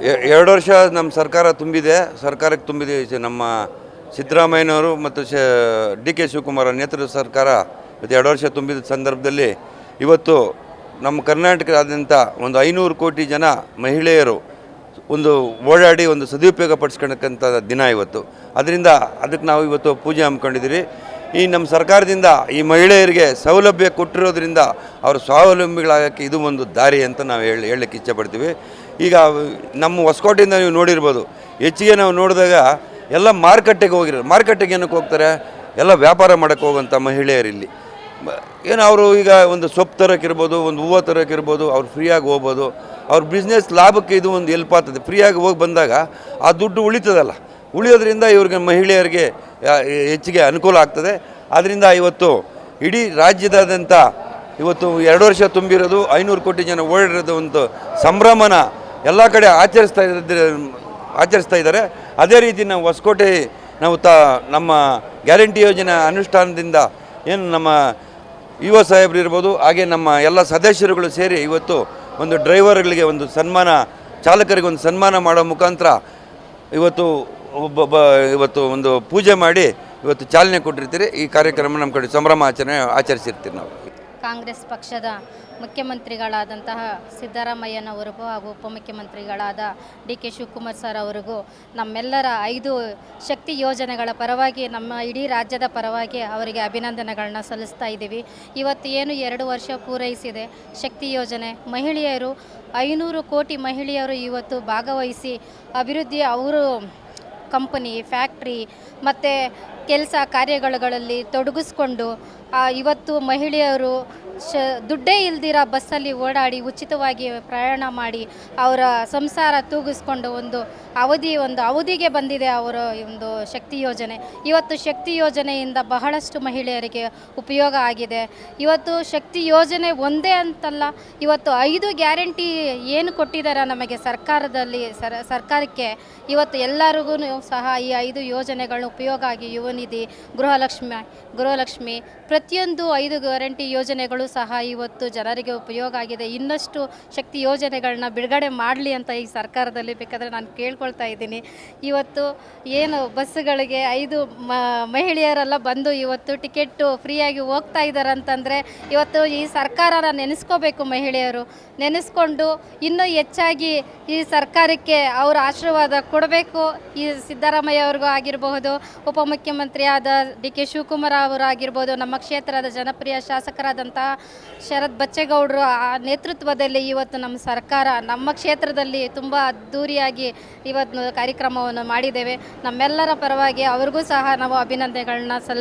ಎರಡು ವರ್ಷ ನಮ್ಮ ಸರ್ಕಾರ ತುಂಬಿದೆ. ಸರ್ಕಾರಕ್ಕೆ ತುಂಬಿದೆ ನಮ್ಮ ಸಿದ್ದರಾಮಯ್ಯನವರು ಮತ್ತು ಶ ಡಿ ಕೆ ಶಿವಕುಮಾರ್ ನೇತೃತ್ವದ ಸರ್ಕಾರ ಮತ್ತು ಎರಡು ವರ್ಷ ತುಂಬಿದ ಸಂದರ್ಭದಲ್ಲಿ ಇವತ್ತು ನಮ್ಮ ಕರ್ನಾಟಕದಾದ್ಯಂತ ಒಂದು ಐನೂರು ಕೋಟಿ ಜನ ಮಹಿಳೆಯರು ಒಂದು ಓಡಾಡಿ ಒಂದು ಸದುಪಯೋಗ ಪಡಿಸ್ಕೊಳಕ್ಕಂಥ ದಿನ ಇವತ್ತು. ಅದರಿಂದ ಅದಕ್ಕೆ ನಾವು ಇವತ್ತು ಪೂಜೆ ಹಮ್ಮಿಕೊಂಡಿದ್ದೀವಿ ಈ ನಮ್ಮ ಸರ್ಕಾರದಿಂದ ಈ ಮಹಿಳೆಯರಿಗೆ ಸೌಲಭ್ಯ ಕೊಟ್ಟಿರೋದ್ರಿಂದ ಅವರು ಸ್ವಾವಲಂಬಿಗಳಾಗೋಕ್ಕೆ ಇದು ಒಂದು ದಾರಿ ಅಂತ ನಾವು ಹೇಳಿ ಹೇಳಕ್ಕೆ ಇಚ್ಛೆಪಡ್ತೀವಿ. ಈಗ ನಮ್ಮ ಹೊಸಕೋಟೆಯಿಂದ ನೀವು ನೋಡಿರ್ಬೋದು, ಹೆಚ್ಚಿಗೆ ನಾವು ನೋಡಿದಾಗ ಎಲ್ಲ ಮಾರುಕಟ್ಟೆಗೆ ಹೋಗಿರೋ ಮಾರುಕಟ್ಟೆಗೆ ಏನಕ್ಕೆ ಹೋಗ್ತಾರೆ? ಎಲ್ಲ ವ್ಯಾಪಾರ ಮಾಡೋಕ್ಕೆ ಹೋಗುವಂಥ ಮಹಿಳೆಯರಿಲ್ಲಿ ಏನು ಅವರು ಈಗ ಒಂದು ಸೊಪ್ಪು ತರೋಕ್ಕಿರ್ಬೋದು ಒಂದು ಹೂವು ತರೋಕ್ಕಿರ್ಬೋದು ಅವ್ರು ಫ್ರೀಯಾಗಿ ಹೋಗ್ಬೋದು. ಅವ್ರ ಬಿಸ್ನೆಸ್ ಲಾಭಕ್ಕೆ ಇದು ಒಂದು ಎಲ್ಪ್ ಆಗ್ತದೆ. ಫ್ರೀಯಾಗಿ ಹೋಗಿ ಬಂದಾಗ ಆ ದುಡ್ಡು ಉಳಿತದಲ್ಲ. ಉಳಿಯೋದ್ರಿಂದ ಇವ್ರಿಗೆ ಮಹಿಳೆಯರಿಗೆ ಹೆಚ್ಚಿಗೆ ಅನುಕೂಲ ಆಗ್ತದೆ. ಆದ್ದರಿಂದ ಇವತ್ತು ಇಡೀ ರಾಜ್ಯದಾದ್ಯಂತ ಇವತ್ತು ಎರಡು ವರ್ಷ ತುಂಬಿರೋದು, ಐನೂರು ಕೋಟಿ ಜನ ಓಡಿರೋದು ಒಂದು ಸಂಭ್ರಮನ ಎಲ್ಲ ಕಡೆ ಆಚರಿಸ್ತಾ ಇದ್ದ, ಆಚರಿಸ್ತಾ ಇದ್ದಾರೆ. ಅದೇ ರೀತಿ ನಾವು ಹೊಸಕೋಟೆ, ನಾವು ತ, ನಮ್ಮ ಗ್ಯಾರಂಟಿ ಯೋಜನೆ ಅನುಷ್ಠಾನದಿಂದ ಏನು ನಮ್ಮ ಯುವ ಸಾಹೇಬರು ಇರ್ಬೋದು, ಹಾಗೆ ನಮ್ಮ ಎಲ್ಲ ಸದಸ್ಯರುಗಳು ಸೇರಿ ಇವತ್ತು ಒಂದು ಡ್ರೈವರ್ಗಳಿಗೆ ಒಂದು ಸನ್ಮಾನ ಚಾಲಕರಿಗೆ ಒಂದು ಸನ್ಮಾನ ಮಾಡೋ ಮುಖಾಂತರ ಇವತ್ತು ಒಬ್ಬೊಬ್ಬ ಇವತ್ತು ಒಂದು ಪೂಜೆ ಮಾಡಿ ಇವತ್ತು ಚಾಲನೆ ಕೊಟ್ಟಿರ್ತೀರಿ. ಈ ಕಾರ್ಯಕ್ರಮ ನಮ್ಮ ಕಡೆ ಸಂಭ್ರಮ ಆಚರಣೆ ಆಚರಿಸಿರ್ತೀವಿ ನಾವು. ಕಾಂಗ್ರೆಸ್ ಪಕ್ಷದ ಮುಖ್ಯಮಂತ್ರಿಗಳಾದಂತಹ ಸಿದ್ದರಾಮಯ್ಯನವರಿಗೂ ಹಾಗೂ ಉಪಮುಖ್ಯಮಂತ್ರಿಗಳಾದ ಡಿ ಕೆ ಶಿವಕುಮಾರ್ ಸರ್ ಅವರಿಗೂ ನಮ್ಮೆಲ್ಲರ ಐದು ಶಕ್ತಿ ಯೋಜನೆಗಳ ಪರವಾಗಿ, ನಮ್ಮ ಇಡೀ ರಾಜ್ಯದ ಪರವಾಗಿ ಅವರಿಗೆ ಅಭಿನಂದನೆಗಳನ್ನ ಸಲ್ಲಿಸ್ತಾ ಇದ್ದೀವಿ. ಇವತ್ತು ಏನು ಎರಡು ವರ್ಷ ಪೂರೈಸಿದೆ. ಶಕ್ತಿ ಯೋಜನೆ, ಮಹಿಳೆಯರು ಐನೂರು ಕೋಟಿ ಮಹಿಳೆಯರು ಇವತ್ತು ಭಾಗವಹಿಸಿ ಅಭಿವೃದ್ಧಿ ಅವರು ಕಂಪನಿ ಫ್ಯಾಕ್ಟ್ರಿ ಮತ್ತು ಕೆಲಸ ಕಾರ್ಯಗಳಲ್ಲಿ ತೊಡಗಿಸ್ಕೊಂಡು ಇವತ್ತು ಮಹಿಳೆಯರು ಶ ದುಡ್ಡೇ ಇಲ್ದಿರ ಬಸ್ಸಲ್ಲಿ ಓಡಾಡಿ ಉಚಿತವಾಗಿ ಪ್ರಯಾಣ ಮಾಡಿ ಅವರ ಸಂಸಾರ ತೂಗಿಸ್ಕೊಂಡು ಒಂದು ಅವಧಿ, ಒಂದು ಅವಧಿಗೆ ಬಂದಿದೆ ಅವರ ಒಂದು ಶಕ್ತಿ ಯೋಜನೆ. ಇವತ್ತು ಶಕ್ತಿ ಯೋಜನೆಯಿಂದ ಬಹಳಷ್ಟು ಮಹಿಳೆಯರಿಗೆ ಉಪಯೋಗ ಆಗಿದೆ. ಇವತ್ತು ಶಕ್ತಿ ಯೋಜನೆ ಒಂದೇ ಅಂತಲ್ಲ, ಇವತ್ತು ಐದು ಗ್ಯಾರಂಟಿ ಏನು ಕೊಟ್ಟಿದ್ದಾರೆ ನಮಗೆ ಸರ್ಕಾರದಲ್ಲಿ, ಸರ, ಸರ್ಕಾರಕ್ಕೆ, ಇವತ್ತು ಎಲ್ಲರಿಗೂ ಸಹ ಈ ಐದು ಯೋಜನೆಗಳನ್ನ ಉಪಯೋಗ ಆಗಿ ಯುವನಿಧಿ, ಗೃಹಲಕ್ಷ್ಮಿ ಗೃಹಲಕ್ಷ್ಮಿ ಪ್ರತಿಯೊಂದು ಐದು ಗ್ಯಾರಂಟಿ ಯೋಜನೆಗಳು ಸಹ ಇವತ್ತು ಜನರಿಗೆ ಉಪಯೋಗ ಆಗಿದೆ. ಇನ್ನಷ್ಟು ಶಕ್ತಿ ಯೋಜನೆಗಳನ್ನ ಬಿಡುಗಡೆ ಮಾಡಲಿ ಅಂತ ಈ ಸರ್ಕಾರದಲ್ಲಿ ಬೇಕಾದರೆ ನಾನು ಕೇಳ್ಕೊಳ್ತಾ ಇದ್ದೀನಿ. ಇವತ್ತು ಏನು ಬಸ್ಸುಗಳಿಗೆ ಐದು ಮಹಿಳೆಯರೆಲ್ಲ ಬಂದು ಇವತ್ತು ಟಿಕೆಟ್ಟು ಫ್ರೀಯಾಗಿ ಹೋಗ್ತಾ ಇದ್ದಾರೆ ಅಂತಂದರೆ ಇವತ್ತು ಈ ಸರ್ಕಾರನ ನೆನೆಸ್ಕೋಬೇಕು ಮಹಿಳೆಯರು. ನೆನೆಸ್ಕೊಂಡು ಇನ್ನೂ ಹೆಚ್ಚಾಗಿ ಈ ಸರ್ಕಾರಕ್ಕೆ ಅವರ ಆಶೀರ್ವಾದ ಕೊಡಬೇಕು. ಈ ಸಿದ್ದರಾಮಯ್ಯ ಅವ್ರಿಗೂ ಆಗಿರಬಹುದು, ಉಪಮುಖ್ಯಮಂತ್ರಿಯಾದ ಡಿ ಕೆ ಶಿವಕುಮಾರ್ ಅವರು ಆಗಿರ್ಬೋದು ನಮ್ಮ ಕ್ಷೇತ್ರದ ಜನಪ್ರಿಯ ಶಾಸಕರಾದಂತಹ ಶರತ್ ಬಚ್ಚೇಗೌಡರು ಆ ನೇತೃತ್ವದಲ್ಲಿ ಇವತ್ತು ನಮ್ಮ ಸರ್ಕಾರ ನಮ್ಮ ಕ್ಷೇತ್ರದಲ್ಲಿ ತುಂಬ ಅದ್ಧೂರಿಯಾಗಿ ಇವತ್ತು ಕಾರ್ಯಕ್ರಮವನ್ನು ಮಾಡಿದ್ದೇವೆ. ನಮ್ಮೆಲ್ಲರ ಪರವಾಗಿ ಅವ್ರಿಗೂ ಸಹ ನಾವು ಅಭಿನಂದನೆಗಳನ್ನ ಸಲ್ಲಿಸ್